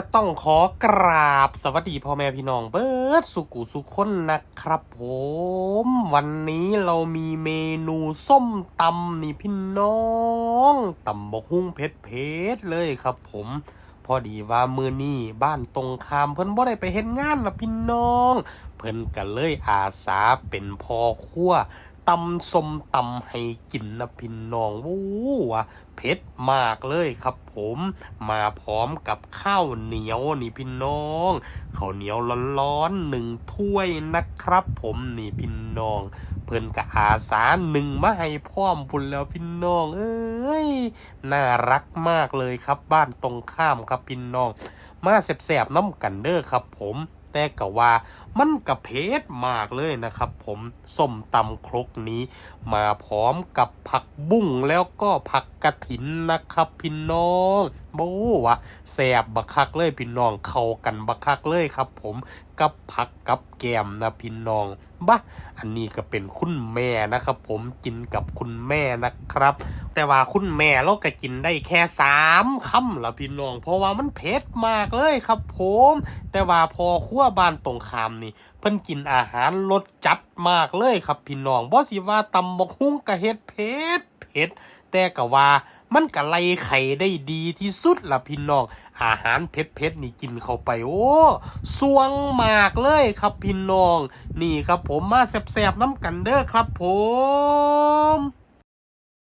ก็ต้องขอกราบสวัสดีพ่อแม่พี่น้องเบิร์ดสุกุสุขคนนะครับผม วันนี้เรามีเมนูส้มตำนี่พี่น้องตำบกหุ้งเพชรเพชรเลยครับผม พอดีว่ามือนี้บ้านตรงคามเพิ่นบ่ได้ไปเห็นงานละพี่น้อง เพิ่นก็เลยอาสาเป็นพอครัวตำสมตำให้กินนะพี่น้องวู้วะเผ็ดมากเลยครับผมมาพร้อมกับข้าวเหนียวนี่พี่น้องข้าวเหนียวร้อนๆหนึ่งถ้วยนะครับ ผมนี่พี่น้อง เพิ่นก็อาสาหนึ่งมาให้พร้อมพุ่นแล้วพี่น้อง เอ้ยน่ารักมากเลยครับบ้านตรงข้ามครับพี่น้อง มาแสบๆน้ำกันเด้อครับผม แต่ก็ว่ามันกระเพชมากเลยนะครับผมส้มตำครกนี้ มาพร้อมกับผักบุ้งแล้วก็ผักกระถินนะครับพี่น้องโบ้วะแสบบักคักเลยพี่น้องเข้ากันบักคักเลยครับ ผมกับผักกับแกมนะพี่น้องบ้าอันนี้ก็เป็นคุณแม่นะครับ ผมกินกับคุณแม่นะครับ แต่ว่าคุณแม่เราก็กินได้แค่สามคำละพี่น้อง เพราะว่ามันเผ็ดมากเลยครับผม แต่ว่าพอขั้วบานตรงคามนี่ เพิ่นกินอาหารรสจัดมากเลยครับพี่น้องบ่สิว่าตำบกหุ่งกะเฮ็ดเผ็ดเผ็ดแต่ก็ว่ามันก็ไลไข่ได้ดีที่สุดละพี่น้อง อาหารเผ็ดๆนี่กินเข้าไปโอ้สวงมากเลยครับพี่น้อง นี่ครับผมมาแซ่บๆน้ำกันเด้อครับผม